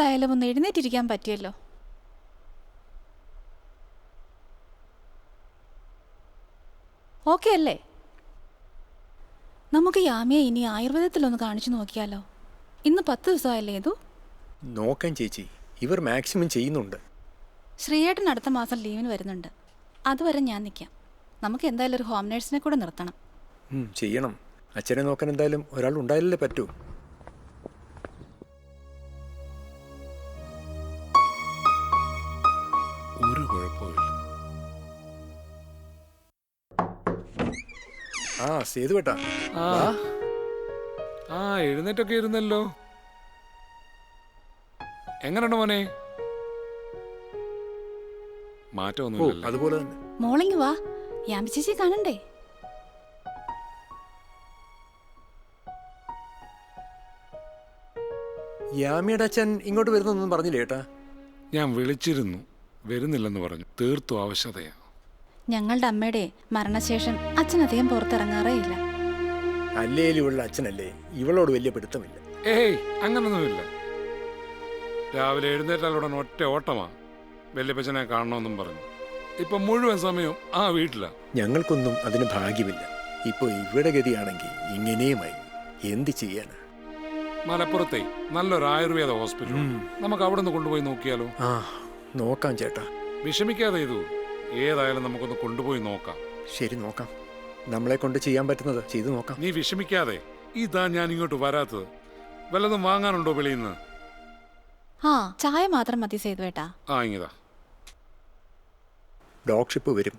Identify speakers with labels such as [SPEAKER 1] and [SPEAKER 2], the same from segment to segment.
[SPEAKER 1] എന്തായാലും ഒന്ന് എഴുന്നേറ്റിരിക്കാൻ പറ്റിയല്ലോ. ഓക്കെ അല്ലേ നമുക്ക് യാമിയെ ഇനി ആയുർവേദത്തിലൊന്ന് കാണിച്ചു നോക്കിയാലോ. ഇന്ന് പത്ത് ദിവസമായല്ലേ ഇതു?
[SPEAKER 2] നോക്കാൻ ചേച്ചി. ഇവർ മാക്സിമം ചെയ്യുന്നുണ്ട്.
[SPEAKER 1] ശ്രീയേട്ടൻ അടുത്ത മാസം ലീവിന് വരുന്നുണ്ട്. അതുവരെ ഞാൻ നിൽക്കാം നമുക്ക് എന്തായാലും ഒരു ഹോം നേഴ്സിനെ കൂടെ നിർത്തണം.
[SPEAKER 2] ചെയ്യണം. അച്ഛനെ നോക്കാൻ എന്തായാലും ഒരാൾ ഉണ്ടായാലേ പറ്റൂ.
[SPEAKER 3] കുഴപ്പമില്ല.
[SPEAKER 2] ആ സേതു കേട്ടാ
[SPEAKER 3] ആ. ആ എഴുന്നേറ്റൊക്കെ ഇരുന്നല്ലോ. എങ്ങനെയുണ്ട് മോനെ?
[SPEAKER 2] ഓ അതുപോലെ തന്നെ.
[SPEAKER 1] മോളിങ് വാ. യാമിച്ചേച്ചി കാണണ്ടേ?
[SPEAKER 2] യാമിയുടെ അച്ഛൻ ഇങ്ങോട്ട് വരുന്നൊന്നും പറഞ്ഞില്ലേ ഏട്ടാ?
[SPEAKER 3] ഞാൻ വിളിച്ചിരുന്നു. വരുന്നില്ലെന്ന് പറഞ്ഞു. തീർത്തു ആവശ്യതയാ.
[SPEAKER 1] ഞങ്ങളുടെ അമ്മയുടെ മരണശേഷം അച്ഛൻ അധികം പുറത്തിറങ്ങാറേ ഇല്ല
[SPEAKER 2] അല്ലേലും ഇവളുടെ അച്ഛനല്ലേ? ഇവളോട് വലിയ പിടുത്തമില്ല.
[SPEAKER 3] ഏയ് അങ്ങനൊന്നുമില്ല. രാവിലെ എഴുന്നേറ്റാലുടൻ ഒറ്റ ഓട്ടമാ. വല്യപ്പച്ചനെ കാണണമെന്നും പറഞ്ഞു. ഇപ്പൊ മുഴുവൻ സമയവും ആ വീട്ടിലാ.
[SPEAKER 2] ഞങ്ങൾക്കൊന്നും അതിന് ഭാഗ്യമില്ല. ഇപ്പൊ ഇവിടെ ഗതിയാണെങ്കിൽ ഇങ്ങനെയുമായി എന്ത് ചെയ്യാനാ?
[SPEAKER 3] മലപ്പുറത്തെ നല്ലൊരു ആയുർവേദ ഹോസ്പിറ്റൽ നമുക്ക് അവിടെ നിന്ന് കൊണ്ടുപോയി നോക്കിയാലോ?
[SPEAKER 2] ആ നോക്കാം ചേട്ടാ.
[SPEAKER 3] വിഷമിക്കാതെ ഇതു. ഏതായാലും നമുക്കൊന്ന് കൊണ്ടുപോയി നോക്കാം.
[SPEAKER 2] ശരി നോക്കാം. നമ്മളെ കൊണ്ട് ചെയ്യാൻ പറ്റുന്നത് ചെയ്തു നോക്കാം.
[SPEAKER 3] നീ വിഷമിക്കാതെ ഇതാ ഞാൻ ഇങ്ങോട്ട് വരാത്തത്. വല്ലതും വാങ്ങാനുണ്ടോ വെളിയിൽ നിന്ന്
[SPEAKER 1] ആ ചായ മാത്രം മതി സേതുവേട്ടാ
[SPEAKER 3] ആ ഇങ്ങതാ
[SPEAKER 2] ഡോക്ഷിപ്പ് വരും.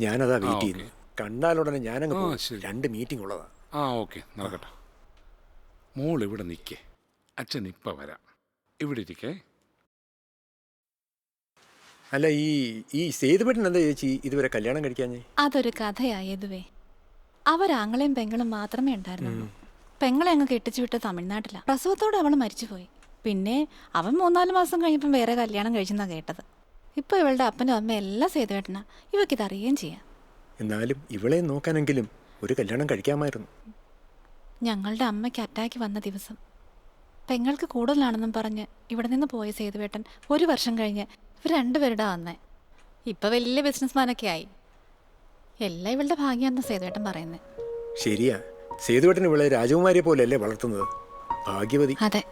[SPEAKER 2] ഞാനതാ വെയിറ്റ്. ചെയ്യുന്നു കണ്ടാലുടനെ ഞാനങ്ങ്
[SPEAKER 3] ആ,
[SPEAKER 2] പോകും
[SPEAKER 3] ശരി.
[SPEAKER 2] രണ്ട് മീറ്റിംഗ് ഉള്ളതാ.
[SPEAKER 3] ആ ഓക്കെ നടക്കട്ടെ. മോൾ ഇവിടെ നിൽക്കേ അച്ഛൻ ഇപ്പം വരാം. ഇവിടെ ഇരിക്കേ.
[SPEAKER 2] അല്ല ഈ ഈ സേതുപേട്ടൻ എന്താ ചേച്ചി ഇതുവരെ കല്യാണം കഴിക്കാഞ്ഞേ?
[SPEAKER 1] അതൊരു കഥയായതുവേ. അവരാങ്ങളെയും പെങ്ങളും മാത്രമേ ഉണ്ടായിരുന്നുള്ളൂ. പെങ്ങളെ അങ്ങ് കെട്ടിച്ചു വിട്ട തമിഴ്നാട്ടിലാണ് പ്രസവത്തോടെ അവൾ മരിച്ചുപോയി പിന്നെ അവൻ മൂന്നാൽ മാസം കഴിഞ്ഞപ്പം വേറെ കല്യാണം കഴിച്ചെന്നാ കേട്ടത്. ഇപ്പൊ ഇവളുടെ അപ്പനും അമ്മ എല്ലാം സേതുവേട്ടനാ ഇവക്കിത് അറിയുകയും ചെയ്യാം.
[SPEAKER 2] എന്നാലും ഇവളെ നോക്കാനെങ്കിലും ഒരു കല്യാണം കഴിക്കാമായിരുന്നു.
[SPEAKER 1] ഞങ്ങളുടെ അമ്മയ്ക്ക് അറ്റാക്ക് വന്ന ദിവസം. പെങ്ങൾക്ക് കൂടുതലാണെന്നും പറഞ്ഞ് ഇവിടെ നിന്ന് പോയ സേതുവേട്ടൻ ഒരു വർഷം കഴിഞ്ഞ് ഇവർ രണ്ടുപേരുടെ വന്നേ. ഇപ്പൊ വലിയ ബിസിനസ്മാനൊക്കെ ആയി. എല്ലാം ഇവളുടെ ഭാഗ്യാന്ന് സേതുവേട്ടൻ പറയുന്നത്
[SPEAKER 2] ശരിയാ. സേതുവേട്ടൻ ഇവളെ രാജകുമാരിയെ പോലെയല്ലേ വളർത്തുന്നത്? ഭാഗ്യവതി.
[SPEAKER 1] അതെ.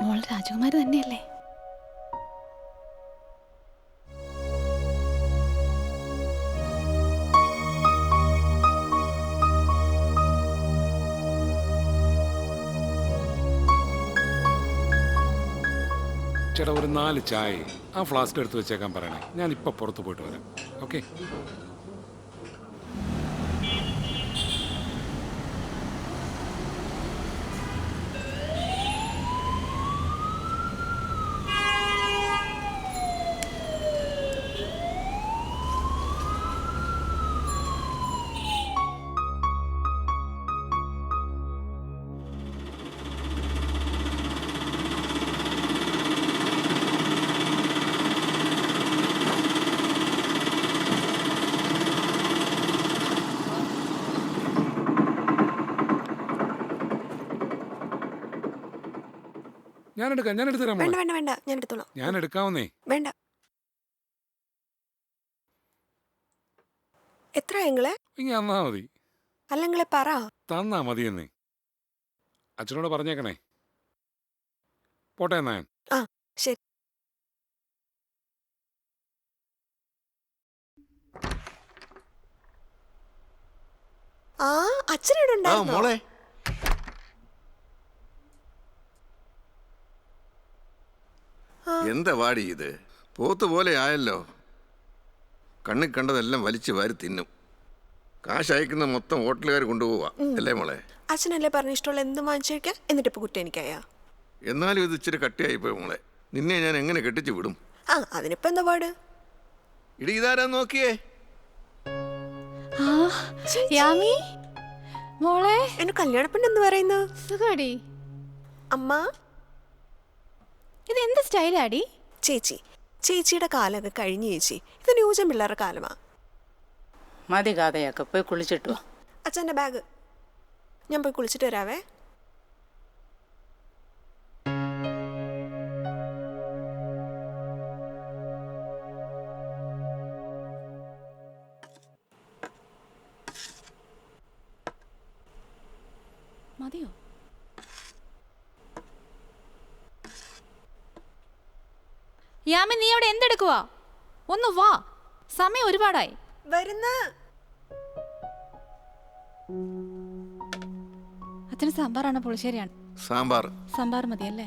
[SPEAKER 1] മോൾ രാജകുമാരി തന്നെയല്ലേ?
[SPEAKER 3] ചേട്ടാ ഒരു നാല് ചായ ആ ഫ്ലാസ്ക് എടുത്ത് വെച്ചേക്കാൻ പറയണേ. ഞാൻ ഇപ്പോൾ പുറത്ത് പോയിട്ട് വരാം. ഓക്കെ? ഞാൻ എടുക്കാം ഞാൻ എടുത്തു തരാം
[SPEAKER 4] വേണ്ട
[SPEAKER 3] മോളെ.
[SPEAKER 4] വേണ്ട വേണ്ട. ഞാൻ എടുത്തോളാം
[SPEAKER 3] ഞാൻ എടുക്കാവുന്നേ
[SPEAKER 4] വേണ്ട. എത്ര എങ്ങളെ
[SPEAKER 3] ഇനി തന്നാ മതി.
[SPEAKER 4] അല്ലെങ്കിലെ പറ.
[SPEAKER 3] തന്നാ മതിയെന്നേ. അച്ഛനോട് പറഞ്ഞേക്കണേ. പോട്ടെ എന്നാ ഞാൻ.
[SPEAKER 4] ആ ശരി. ആ അച്ഛനോട്
[SPEAKER 5] ആ
[SPEAKER 4] ഉണ്ടായിരുന്നോ
[SPEAKER 5] മോളെ. എന്താ വാടി ഇത്? പോത്ത് പോലെ ആയല്ലോ. കണ്ണിൽ കണ്ടതെല്ലാം വലിച്ചു വാരി തിന്നും. കാശ് അയക്കുന്ന മൊത്തം ഹോട്ടലുകാർ കൊണ്ടുപോവാ. അല്ലേ മോളെ?
[SPEAKER 4] അച്ഛനല്ലേ പറഞ്ഞ ഇഷ്ടമുള്ള എന്ത് വാങ്ങിച്ചേക്കാം? എന്നിട്ട് ഇപ്പൊ കുട്ടി എനിക്കായാ
[SPEAKER 5] എന്നാലും ഇത് ഇച്ചിരി കട്ടിയായി പോയി മോളെ. നിന്നെ ഞാൻ എങ്ങനെ കെട്ടിച്ചു വിടും?
[SPEAKER 4] ആ അതിനിപ്പോ എന്താ പാട്?
[SPEAKER 5] ഇടി ഇതാരാ നോക്കിയേ?
[SPEAKER 1] ആ യാമി? മോളെ?
[SPEAKER 4] എന്നെ കല്യാണപ്പെണ്ണ് എന്ന് പറയുന്നു?
[SPEAKER 1] സുഖാടി?
[SPEAKER 4] അമ്മ?
[SPEAKER 1] ഇത് എന്ത് സ്റ്റൈലാടി
[SPEAKER 4] ചേച്ചി ചേച്ചിയുടെ കാലമൊക്കെ കഴിഞ്ഞു ചേച്ചി. ഇത് ന്യൂജൻ പിള്ളേരുടെ കാലമാ.
[SPEAKER 6] മതി കാതയാക്ക പോയി കുളിച്ചിട്ടു വാ.
[SPEAKER 4] അച്ഛന്റെ ബാഗ്. ഞാൻ പോയി കുളിച്ചിട്ട് വരാവേ.
[SPEAKER 1] യാമി നീ അവിടെ എന്തെടുക്കുവാ? ഒന്ന് വാ. സമയം ഒരുപാടായി.
[SPEAKER 4] വരുന്ന.
[SPEAKER 1] അച്ഛന് സാമ്പാറാണ് പുളിശ്ശേരിയാണ്.
[SPEAKER 5] സാമ്പാർ.
[SPEAKER 1] സാമ്പാർ മതിയല്ലേ?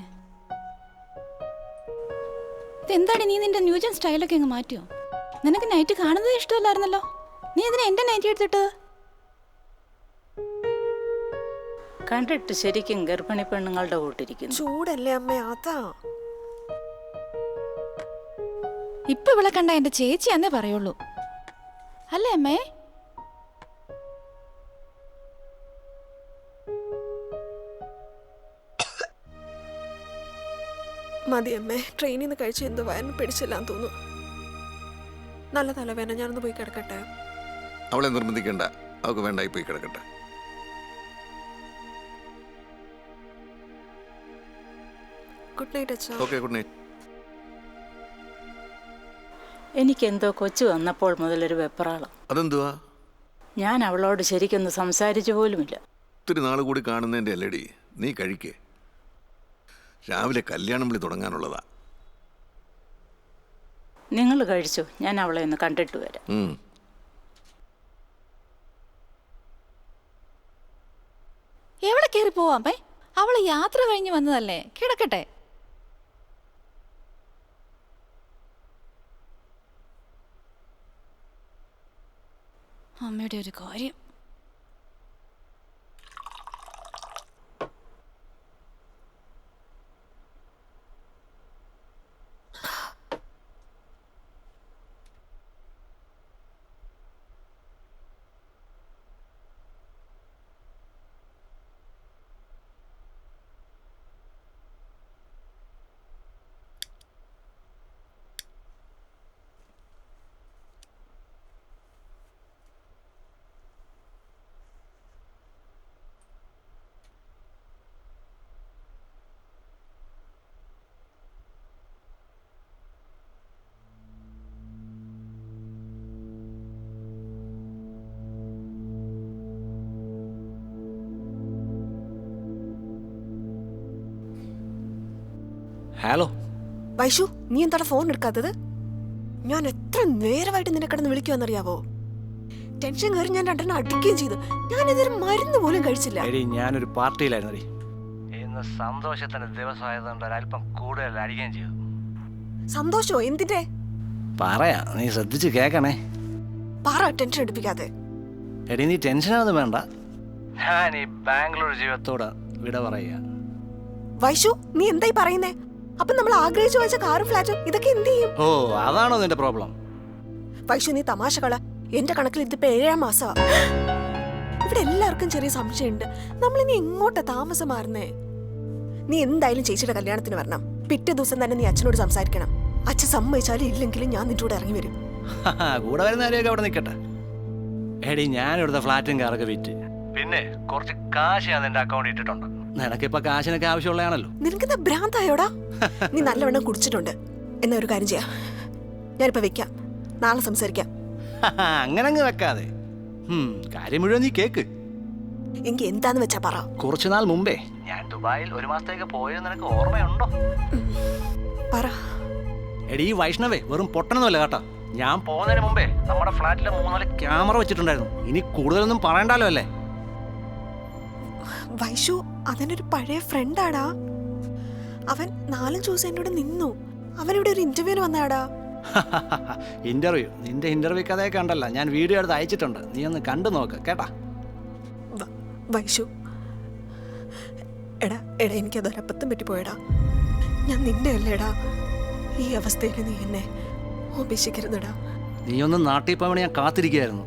[SPEAKER 1] ഇതെന്താടി നീ നിന്റെ ന്യൂജൻ സ്റ്റൈലൊക്കെ അങ്ങ് മാറ്റിയോ നിനക്ക് നൈറ്റ് കാണുന്നത് ഇഷ്ടമല്ലായിരുന്നല്ലോ. നീ ഇതിനെ എന്റെ നൈറ്റ് എടുത്തിട്ട്?
[SPEAKER 6] കണ്ടിട്ട് ശരിക്കും ഗർഭിണി പെണ്ണുങ്ങളുടെ കൂട്ടിരിക്കുന്നു.
[SPEAKER 4] ചൂടല്ലേ അമ്മ അതാ.
[SPEAKER 1] ഇപ്പൊ ഇവിടെ കണ്ട എന്റെ ചേച്ചി എന്നേ പറയുള്ളൂ. അല്ലേ അമ്മേ?
[SPEAKER 4] മതി അമ്മേ ട്രെയിനിൽ നിന്ന് കഴിച്ച് എന്തോ വയറിന് പിടിച്ചില്ലാന്ന് തോന്നുന്നു. നല്ല തലവേന ഞാനൊന്ന് പോയി കിടക്കട്ടെ?
[SPEAKER 5] അവളെ നിർബന്ധിക്കണ്ട. അവൾക്ക് വേണ്ടായി പോയി കിടക്കട്ടെ.
[SPEAKER 4] ഗുഡ് നൈറ്റ് അച്ഛാ.
[SPEAKER 5] ഓക്കെ ഗുഡ് നൈറ്റ്
[SPEAKER 6] എനിക്കെന്തോ കൊച്ചു വന്നപ്പോൾ മുതലൊരു വെപ്രാളം.
[SPEAKER 5] അതെന്തുവാ?
[SPEAKER 6] ഞാൻ അവളോട് ശരിക്കൊന്ന് സംസാരിച്ചു പോലുമില്ല.
[SPEAKER 5] ഒത്തിരി നാൾ കൂടി കാണുന്നതിന്റെ അല്ലടി. നീ കഴിക്കേ. രാവിലെ കല്യാണം വിളി തുടങ്ങാനുള്ളതാ.
[SPEAKER 6] നിങ്ങൾ കഴിച്ചു? ഞാൻ അവളെ ഒന്ന് കണ്ടിട്ട് വരാം.
[SPEAKER 5] ഉം.
[SPEAKER 1] എവിടെ കയറി പോവാമേ അവൾ യാത്ര കഴിഞ്ഞ് വന്നതല്ലേ? കിടക്കട്ടെ. അമ്മയുടെ ഒരു കാര്യം
[SPEAKER 7] ഹലോ
[SPEAKER 4] വൈഷു നീ എന്താണ് ഫോൺ എടുക്കാത്തത്? ഞാൻ എത്ര നേരമായിട്ട് നിന്നെ കിടന്ന് വിളിക്കുമെന്നറിയാവോ ടെൻഷൻ കയറി ഞാൻ രണ്ടെണ്ണം അടിക്കുകയും ചെയ്തു. ഞാൻ ഇതൊരു മരുന്ന് പോലും കഴിച്ചില്ല.
[SPEAKER 7] എടി ഞാനൊരു പാർട്ടിയിലായിരുന്നു എടി. ഇന്ന് സന്തോഷത്തിന്റെ ദിവസമായതുകൊണ്ട് ഒരല്പം കൂടുതൽ അടിക്കുകയും ചെയ്തു.
[SPEAKER 4] സന്തോഷോ? എന്തിന്റെ?
[SPEAKER 7] പറയാ നീ ശ്രദ്ധിച്ച് കേക്കണേ
[SPEAKER 4] പറ ടെൻഷൻ എടുപ്പിക്കാതെ.
[SPEAKER 7] എടി നീ ടെൻഷനൊന്നും വേണ്ട. ഞാൻ ഈ ബാംഗ്ലൂർ ജീവിതത്തോട് വിട പറയുക.
[SPEAKER 4] വൈഷു നീ എന്തായി പറയുന്നേ? അപ്പൊ നമ്മൾ ആഗ്രഹിച്ചു വെച്ച കാറും ഫ്ലാറ്റും ഇതൊക്കെ എന്ത് ചെയ്യും?
[SPEAKER 7] ഓ അതാണോ നിന്റെ പ്രോബ്ലം?
[SPEAKER 4] പക്ഷെ നീ തമാശകള. എന്റെ കണക്കിൽ ഇതിപ്പോ ഏഴാം മാസമാ ഇവിടെ എല്ലാവർക്കും ചെറിയ സംശയമുണ്ട്. നമ്മൾ ഇനി എങ്ങോട്ടാ താമസം മാറുന്നേ? നീ എന്തായാലും ചേച്ചിയുടെ കല്യാണത്തിന് വരണം. പിറ്റേ ദിവസം തന്നെ നീ അച്ഛനോട് സംസാരിക്കണം. അച്ഛൻ സമ്മതിച്ചാലും ഇല്ലെങ്കിലും ഞാൻ നിന്റെ കൂടെ ഇറങ്ങി വരും.
[SPEAKER 7] കൂടെ വരുന്ന ആരെയൊക്കെ അവിടെ നിൽക്കട്ടെ എടി ഞാൻ ഇവിടുത്തെ ഫ്ലാറ്റും കാറൊക്കെ വിറ്റ്. പിന്നെ കുറച്ച് കാശ് ഞാൻ നിന്റെ അക്കൗണ്ടിൽ ഇട്ടിട്ടുണ്ട്. നിനക്കിപ്പോ കാശിനൊക്കെ ആവശ്യമുള്ളതാണല്ലോ.
[SPEAKER 4] നിനക്ക് ഭ്രാന്തായോടാ? നീ നല്ലവണ്ണം കുടിച്ചിട്ടുണ്ട്. എന്നാ ഒരു കാര്യം ചെയ്യാം. ഞാനിപ്പോ വെക്കാം. നാളെ സംസാരിക്കാം.
[SPEAKER 7] അങ്ങനെ അങ്ങ് വെക്കാതെ. കാര്യം മുഴുവൻ നീ കേക്ക്.
[SPEAKER 4] എനിക്ക് എന്താന്ന് വെച്ചാ പറ.
[SPEAKER 7] കുറച്ചു നാൾ മുമ്പേ ഞാൻ ദുബായിൽ ഒരു മാസത്തേക്ക് പോയത് നിനക്ക് ഓർമ്മയുണ്ടോ?
[SPEAKER 4] പറ.
[SPEAKER 7] എടി ഈ വൈഷ്ണവേ വെറും പൊട്ടണമെന്നല്ല കേട്ടോ. ഞാൻ പോകുന്നതിന് മുമ്പേ നമ്മുടെ ഫ്ലാറ്റിലെ മൂന്നാൽ ക്യാമറ വെച്ചിട്ടുണ്ടായിരുന്നു. ഇനി കൂടുതലൊന്നും പറയണ്ടല്ലോ അല്ലേ?
[SPEAKER 4] വൈഷു അവനൊരു പഴയ ഫ്രണ്ടാടാ അവൻ നാലും ദിവസം എന്നോട് നിന്നു. അവനിവിടെ ഒരു ഇന്റർവ്യൂവിന് വന്നാടാ
[SPEAKER 7] ഇന്റർവ്യൂ നിന്റെ ഇന്റർവ്യൂ കഥയൊക്കെ ഉണ്ടല്ല ഞാൻ വീഡിയോ എടുത്ത് അയച്ചിട്ടുണ്ട്. നീ ഒന്ന് കണ്ടു നോക്ക് കേട്ടാ?
[SPEAKER 4] വൈഷു എടാ എടാ എനിക്കതൊരബദ്ധം പറ്റിപ്പോയടാ. ഞാൻ നിന്റെ അല്ലേടാ ഈ അവസ്ഥയിൽ നീ എന്നെ ഉപേക്ഷിക്കരുതടാ.
[SPEAKER 7] നീ ഒന്ന് നാട്ടിൽ പോകാൻ ഞാൻ കാത്തിരിക്കുകയായിരുന്നു.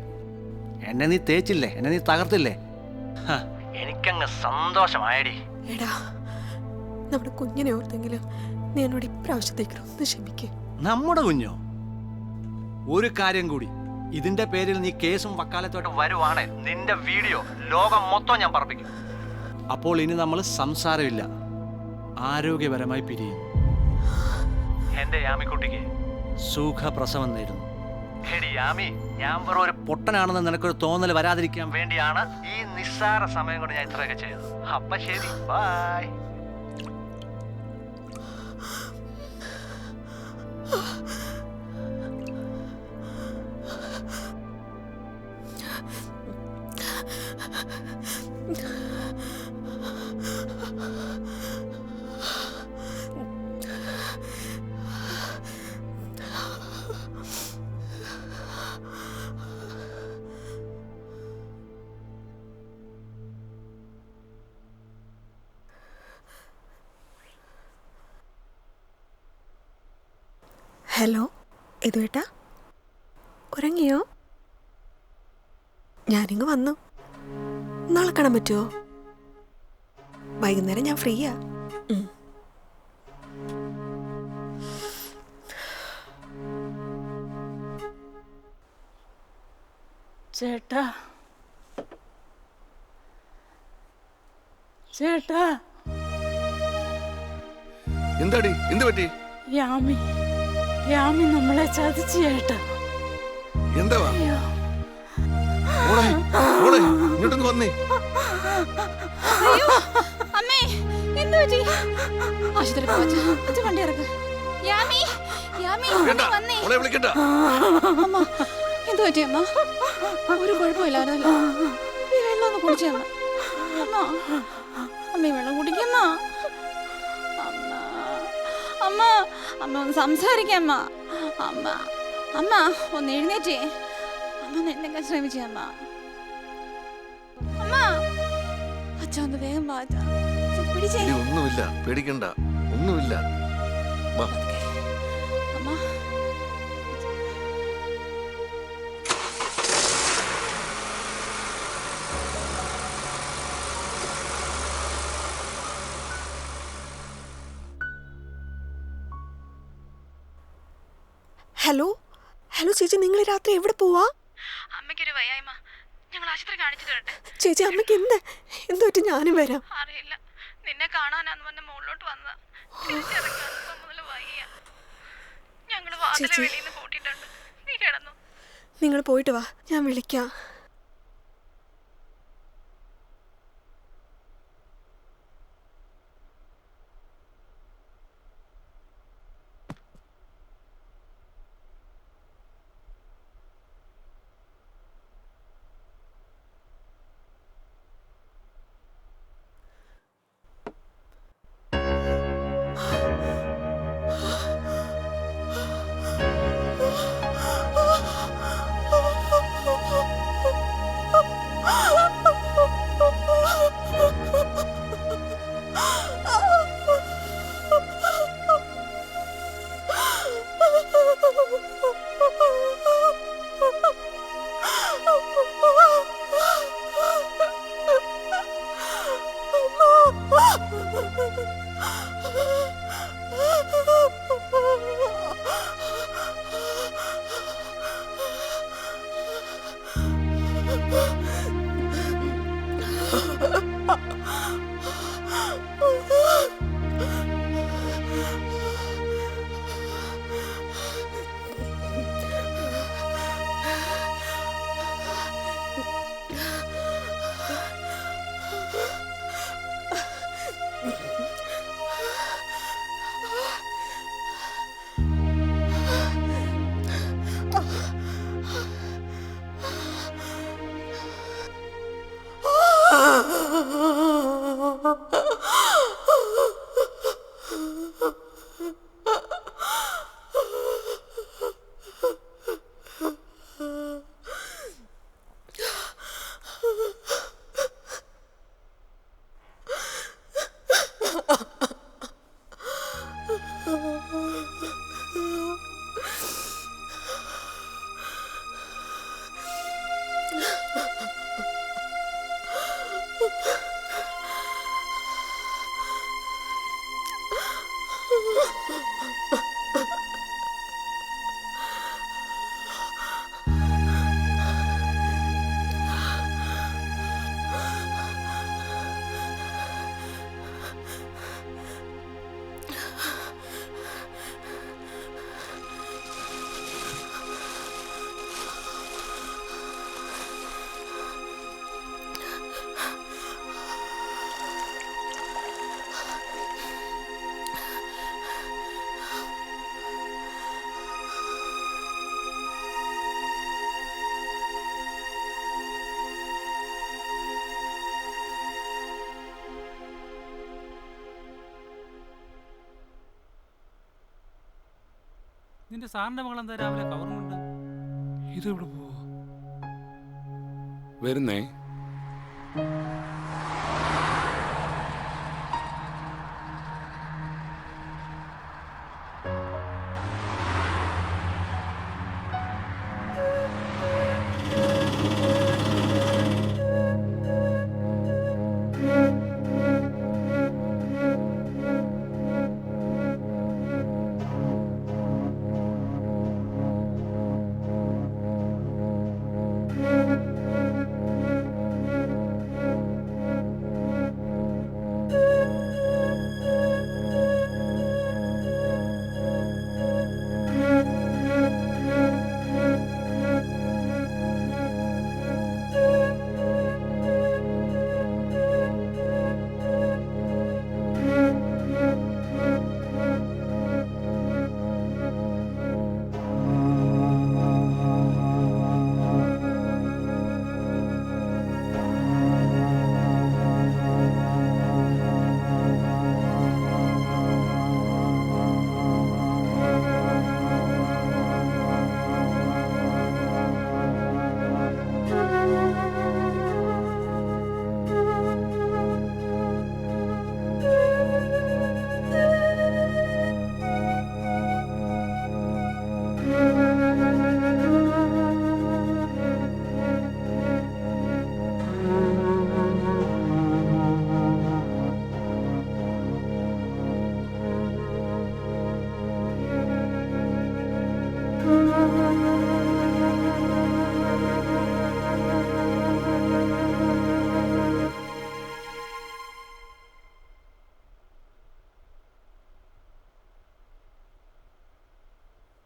[SPEAKER 7] എന്നെ നീ തേച്ചില്ലേ? എന്നെ നീ തകർത്തില്ലേ? എനിക്കങ്ങ് സന്തോഷമായടി.
[SPEAKER 4] എടാ നമ്മുടെ കുഞ്ഞിനെ ഓർത്തെങ്കിലും നീ എന്നോട് ഇപ്രാവശ്യത്തേക്ക് ഒന്ന് ക്ഷമിക്കേ.
[SPEAKER 7] നമ്മുടെ കുഞ്ഞോ? ഒരു കാര്യം കൂടി. ഇതിന്റെ പേരിൽ നീ കേസും വക്കാലത്തോട്ട് വരുവാണേ. നിന്റെ വീഡിയോ ലോകം മൊത്തം ഞാൻ പറപ്പിക്കും. അപ്പോൾ ഇനി നമ്മൾ സംസാരമില്ല. ആരോഗ്യപരമായി പിരിയും. എന്റെ യാമിക്കുട്ടിക്ക് സുഖപ്രസവം നേരുന്നു. എടി ഞാൻ വെറും ഒരു പൊട്ടനാണെന്ന് നിനക്കൊരു തോന്നൽ വരാതിരിക്കാൻ വേണ്ടിയാണ് ഈ നിസ്സാര സമയം കൊണ്ട് ഞാൻ ഇത്രയൊക്കെ ചെയ്തത്. അപ്പൊ ശരി ബൈ
[SPEAKER 4] ഇതുവേട്ടാ ഉറങ്ങിയോ ഞാനിങ്ങ് വന്നു. നാളെ കാണാൻ പറ്റുമോ വൈകുന്നേരം ഞാൻ ഫ്രീയാ.
[SPEAKER 6] ചേട്ടാ. ചേട്ടാ.
[SPEAKER 5] എന്താടി? എന്ത് പറ്റി?
[SPEAKER 6] യാമി. യാമി നമ്മളെ ചതിച്ചു ചേട്ടാ
[SPEAKER 5] എന്താ ഇങ്ങോട്ടൊന്ന് വന്നേ.
[SPEAKER 1] അയ്യോ അമ്മേ എന്ത് പറ്റി? ആശുപത്രി പോവാ. വണ്ടി ഇറക്ക്. യാമി യാമി വന്നേ.
[SPEAKER 5] വിളിക്കണ്ട.
[SPEAKER 1] അമ്മ എന്ത് പറ്റി അമ്മ? ഒരു കുഴപ്പമില്ലായിരുന്നല്ലോ ഈ വെള്ളം ഒന്ന് കുടിച്ചേ അമ്മ. അമ്മ വെള്ളം അമ്മ അമ്മ അമ്മ ഒന്ന് സംസാരിക്കാം അമ്മ. അമ്മ അമ്മ ഒന്ന് എഴുന്നേറ്റേ. അമ്മ ഒന്ന് എഴുന്നേക്കാൻ ശ്രമിച്ചേ അമ്മ. അമ്മ അച്ഛ ഒന്ന് വേഗം വാ അച്ഛാ. അച്ഛാ, പിടിച്ചേ.
[SPEAKER 5] ഒന്നുമില്ല. പേടിക്കണ്ട. ഒന്നുമില്ല. വാ.
[SPEAKER 4] ഹലോ? ഹലോ ചേച്ചി നിങ്ങൾ രാത്രി എവിടെ പോവാ?
[SPEAKER 1] അമ്മയ്ക്കൊരു വയ്യായ്മ. ഞങ്ങൾ ആശുപത്രി കാണിച്ചു തരട്ടെ
[SPEAKER 4] ചേച്ചി അമ്മയ്ക്ക് എന്ത്? എന്ത് ഞാനും വരാം.
[SPEAKER 1] അറിയില്ല. നിന്നെ കാണാനാന്ന് വന്ന് മുകളിലോട്ട് വന്നതാ. ഞങ്ങൾ വാതിലെ വെളിയിൽ നിന്ന് പൂട്ടിയിട്ടുണ്ട്. നീ കിടന്നു.
[SPEAKER 4] നിങ്ങൾ പോയിട്ട് വാ. ഞാൻ വിളിക്കാം. Oh.
[SPEAKER 8] അതിന്റെ സാറിന്റെ മകൾ എന്താ രാവിലെ കവർന്നുണ്ട് ഇത്
[SPEAKER 3] ഇതെവിടെ പോവാ? വരുന്നേ.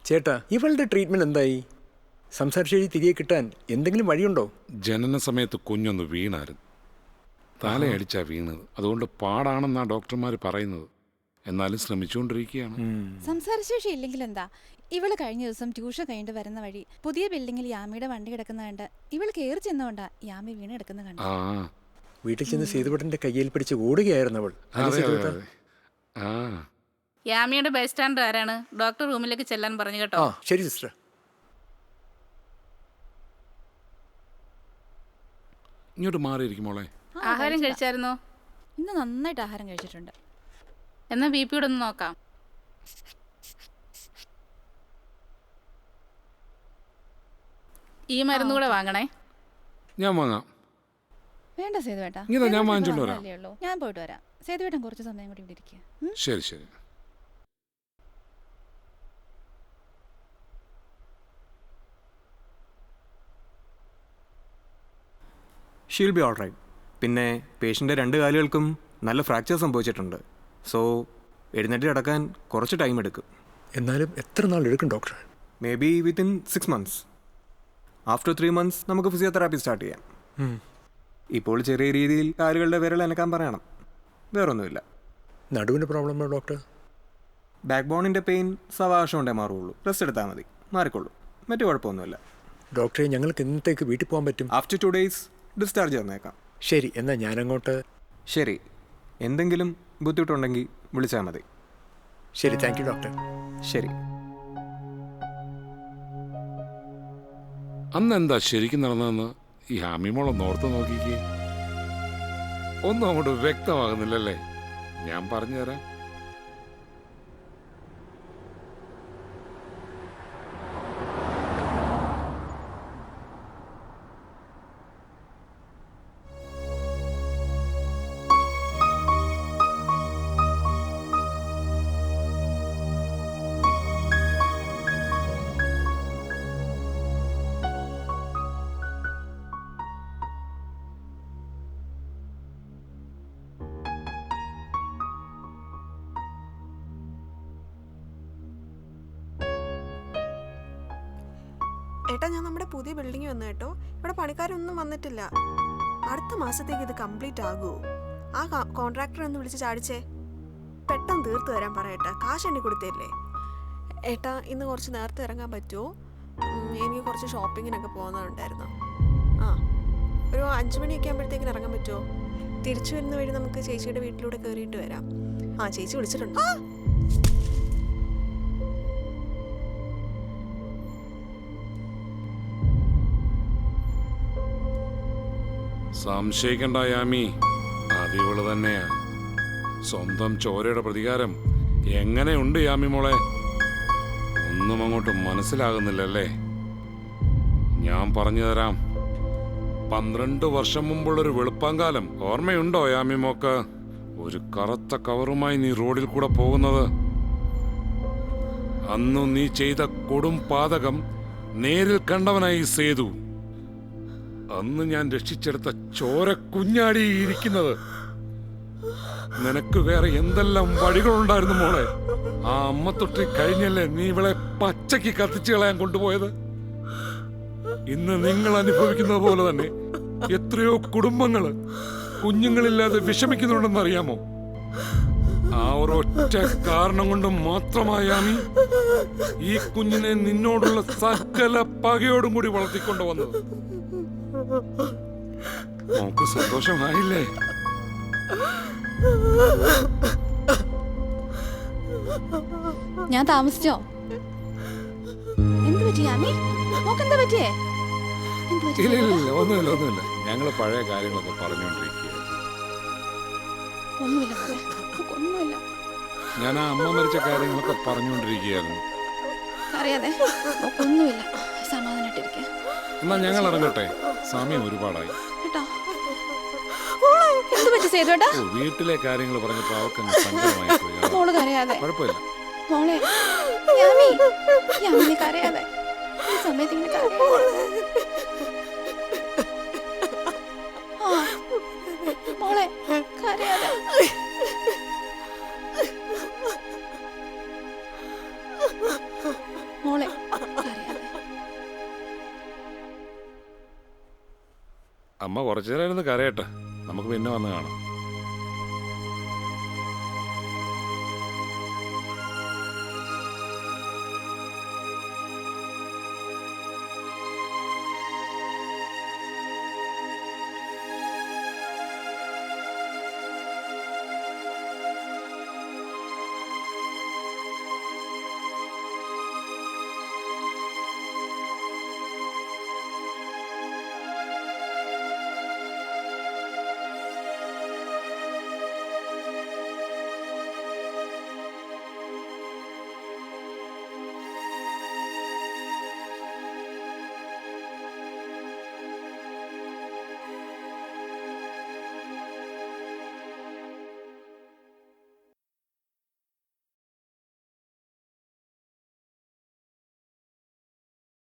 [SPEAKER 2] ചേട്ടാ ഇവളുടെ ട്രീറ്റ്മെന്റ് എന്തായി? സംസാരിച്ചു തിരികെ കിട്ടാൻ എന്തെങ്കിലും വഴിയുണ്ടോ?
[SPEAKER 3] ജനന സമയത്ത് കുഞ്ഞൊന്ന് വീണായിരുന്നു. തലയടിച്ചാ വീണത്. അതുകൊണ്ട് പാടാണെന്നാ ഡോക്ടർമാർ പറയുന്നത്. എന്നാലും ശ്രമിച്ചുകൊണ്ടിരിക്കുകയാണ്.
[SPEAKER 1] സംസാരശേഷി ഇല്ലെങ്കിൽ എന്താ ഇവൾ കഴിഞ്ഞ ദിവസം ട്യൂഷൻ കഴിഞ്ഞിട്ട് വരുന്ന വഴി പുതിയ ബിൽഡിങ്ങിൽ യാമിയുടെ വണ്ടി കിടക്കുന്ന കണ്ട് ഇവൾ കയറി ചെന്നുകൊണ്ടാ യാമി വീണ് കിടക്കുന്ന കണ്ട്.
[SPEAKER 3] ആ.
[SPEAKER 2] വീട്ടിൽ ചെന്ന് സേതുപട്ടന്റെ കയ്യിൽ പിടിച്ച് ഓടുകയായിരുന്നു അവൾ.
[SPEAKER 3] ആ.
[SPEAKER 6] യാമിയുടെ ബസ് സ്റ്റാൻഡർ ആരാണ്? ഡോക്ടർ റൂമിലേക്ക് ചെല്ലാൻ പറഞ്ഞു കേട്ടോ.
[SPEAKER 2] ആ ശരി സിസ്റ്റർ
[SPEAKER 3] ഇങ്ങോട്ട് മാറിയിരിക്കും മോളെ.
[SPEAKER 6] ആഹാരം കഴിച്ചായിരുന്നോ?
[SPEAKER 1] ഇന്ന് നന്നായിട്ട് ആഹാരം കഴിച്ചിട്ടുണ്ട്.
[SPEAKER 6] എന്നാ ബി പിയുടെ ഒന്ന് നോക്കാം. ഈ മരുന്ന് കൂടെ വാങ്ങണേ.
[SPEAKER 3] ഞാൻ വാങ്ങാം.
[SPEAKER 1] വേണ്ട സേതുവേട്ടാ.
[SPEAKER 3] ഇങ്ങനെ ഞാൻ വാങ്ങിച്ചോണ്ട് വരാം.
[SPEAKER 1] ഞാൻ പോയിട്ട് വരാം. സേതുവേട്ടൻ കുറച്ച് സമയം കൂടി ഇവിടെ ഇരിക്കുക
[SPEAKER 3] ശരി ശരി.
[SPEAKER 9] ഷീൽ ബി ഓൾ റൈറ്റ് പിന്നെ പേഷ്യന്റെ രണ്ട് കാലുകൾക്കും നല്ല ഫ്രാക്ചർ സംഭവിച്ചിട്ടുണ്ട്. സോ എഴുന്നേറ്റ് കിടക്കാൻ കുറച്ച് ടൈം എടുക്കും.
[SPEAKER 2] എന്നാലും എത്ര നാൾ എടുക്കും doctor
[SPEAKER 9] may be within six months after three months നമുക്ക് ഫിസിയോതെറാപ്പി സ്റ്റാർട്ട് ചെയ്യാം. ഇപ്പോൾ ചെറിയ രീതിയിൽ കാലുകളുടെ വിരൽ അനക്കാൻ പറയണം. വേറൊന്നുമില്ല.
[SPEAKER 2] നടുവിന്റെ പ്രോബ്ലം ഡോക്ടർ
[SPEAKER 9] ബാക്ക് ബോണിന്റെ പെയിൻ സവാശം ഉണ്ടേ മാറുള്ളൂ. റെസ്റ്റ് എടുത്താൽ മതി. മാറിക്കൊള്ളൂ. മറ്റു കുഴപ്പമൊന്നുമില്ല.
[SPEAKER 2] ഡോക്ടറെ ഞങ്ങൾക്ക് ഇന്നത്തേക്ക് വീട്ടിൽ പോകാൻ പറ്റും.
[SPEAKER 9] ആഫ്റ്റർ ടു ഡേയ്സ് ഡിസ്ചാർജ് തന്നേക്കാം
[SPEAKER 2] ശരി എന്നാൽ ഞാനങ്ങോട്ട്
[SPEAKER 9] ശരി. എന്തെങ്കിലും ബുദ്ധിമുട്ടുണ്ടെങ്കിൽ വിളിച്ചാൽ മതി.
[SPEAKER 2] ശരി താങ്ക് യു ഡോക്ടർ
[SPEAKER 9] ശരി.
[SPEAKER 3] അന്ന് എന്താ ശരിക്കും നടന്നതെന്ന് ഈ ഹാമിമോളം ഓർത്ത് നോക്കിക്കേ? ഒന്നും അങ്ങോട്ട് വ്യക്തമാകുന്നില്ലല്ലേ? ഞാൻ പറഞ്ഞു തരാം
[SPEAKER 4] ഏട്ടാ ഞാൻ നമ്മുടെ പുതിയ ബിൽഡിംഗ് വന്നു കേട്ടോ. ഇവിടെ പണിക്കാരൊന്നും വന്നിട്ടില്ല. അടുത്ത മാസത്തേക്ക് ഇത് കംപ്ലീറ്റ് ആകുമോ ആ കോൺട്രാക്ടർ ഒന്ന് വിളിച്ച് ചാടിച്ചേ. പെട്ടെന്ന് തീർത്ത് തരാൻ പറയട്ടെ കാശ് എണ്ണി കൊടുത്തില്ലേ? ഏട്ടാ ഇന്ന് കുറച്ച് നേരത്തെ ഇറങ്ങാൻ പറ്റുമോ? എനിക്ക് കുറച്ച് ഷോപ്പിങ്ങിനൊക്കെ പോകുന്നുണ്ടായിരുന്നു ആ ഒരു അഞ്ച് മണിയൊക്കെ ആകുമ്പോഴത്തേക്കിന് ഇറങ്ങാൻ പറ്റുമോ? തിരിച്ചു വരുന്ന വഴി നമുക്ക് ചേച്ചിയുടെ വീട്ടിലൂടെ കയറിയിട്ട് വരാം. ആ ചേച്ചി വിളിച്ചിട്ടുണ്ട്.
[SPEAKER 3] സംശയിക്കണ്ട യാമി. അതിവൾ തന്നെയാ. സ്വന്തം ചോരയുടെ പ്രതികാരം എങ്ങനെയുണ്ട് യാമി മോളെ? ഒന്നും അങ്ങോട്ട് മനസ്സിലാകുന്നില്ലല്ലേ? ഞാൻ പറഞ്ഞു തരാം. പന്ത്രണ്ട് വർഷം മുമ്പുള്ളൊരു വെളുപ്പാങ്കാലം. ഓർമ്മയുണ്ടോ യാമി മോക്ക്? ഒരു കറുത്ത കവറുമായി നീ റോഡിൽ കൂടെ പോകുന്നത്. അന്നു നീ ചെയ്ത കൊടും പാതകം നേരിൽ കണ്ടവനായി സേതു. അന്ന് ഞാൻ രക്ഷിച്ചെടുത്ത ചോര കുഞ്ഞാടി ഇരിക്കുന്നത്. നിനക്ക് വേറെ എന്തെല്ലാം വഴികളുണ്ടായിരുന്നു മോളെ? ആ അമ്മ തൊട്ടി കഴിഞ്ഞല്ലേ നീ ഇവളെ പച്ചയ്ക്ക് കത്തിച്ചു കളയാൻ കൊണ്ടുപോയത്? ഇന്ന് നിങ്ങൾ അനുഭവിക്കുന്നത് പോലെ തന്നെ എത്രയോ കുടുംബങ്ങൾ കുഞ്ഞുങ്ങളില്ലാതെ വിഷമിക്കുന്നുണ്ടെന്ന് അറിയാമോ ആ ഒരൊറ്റ കാരണം കൊണ്ട് മാത്രമായാമി ഈ കുഞ്ഞിനെ നിന്നോടുള്ള സകല പകയോടും കൂടി വളർത്തിക്കൊണ്ടു വന്നത് നമുക്ക് സന്തോഷമായില്ലേ
[SPEAKER 1] ഞാൻ താമസിച്ചോ? എന്ത് പറ്റി യാമി മോക്കെന്താ പറ്റിയേ? എന്ത് പറ്റി?
[SPEAKER 3] ഇല്ല ഇല്ല ഇല്ല ഒന്നുമില്ല ഒന്നുമില്ല. ഞങ്ങൾ പഴയ കാര്യങ്ങളൊക്കെ പറഞ്ഞുകൊണ്ടിരിക്കുക
[SPEAKER 1] ഒന്നുമില്ല
[SPEAKER 3] ഞാൻ ആ അമ്മ മരിച്ച കാര്യങ്ങളൊക്കെ പറഞ്ഞുകൊണ്ടിരിക്കുകയായിരുന്നു.
[SPEAKER 1] അറിയാതെ. ഒന്നുമില്ല. സമാധാനായിട്ടിരിക്കുക
[SPEAKER 3] എന്നാ ഞങ്ങൾ ഇറങ്ങട്ടെ? സമയം ഒരുപാടായി.
[SPEAKER 1] എന്ത് പറ്റി സേതുവേട്ടാ
[SPEAKER 3] ഓ വീട്ടിലെ കാര്യങ്ങൾ പറഞ്ഞപ്പോൾ അവർക്ക് സങ്കടമായി പോയി.
[SPEAKER 1] മോൾ കരയാതെ.
[SPEAKER 3] കുഴപ്പമില്ല.
[SPEAKER 1] മോളെ യാമി യാമിനെ കരയാതെ. ഈ സമയത്ത് ഇങ്ങനെ കരയാതെ. ആ, മോളെ കരയാതെ.
[SPEAKER 3] അമ്മ കുറച്ചു നേരം ഇരുന്ന് കരയട്ടെ. നമുക്ക് പിന്നെ വന്ന് കാണാം.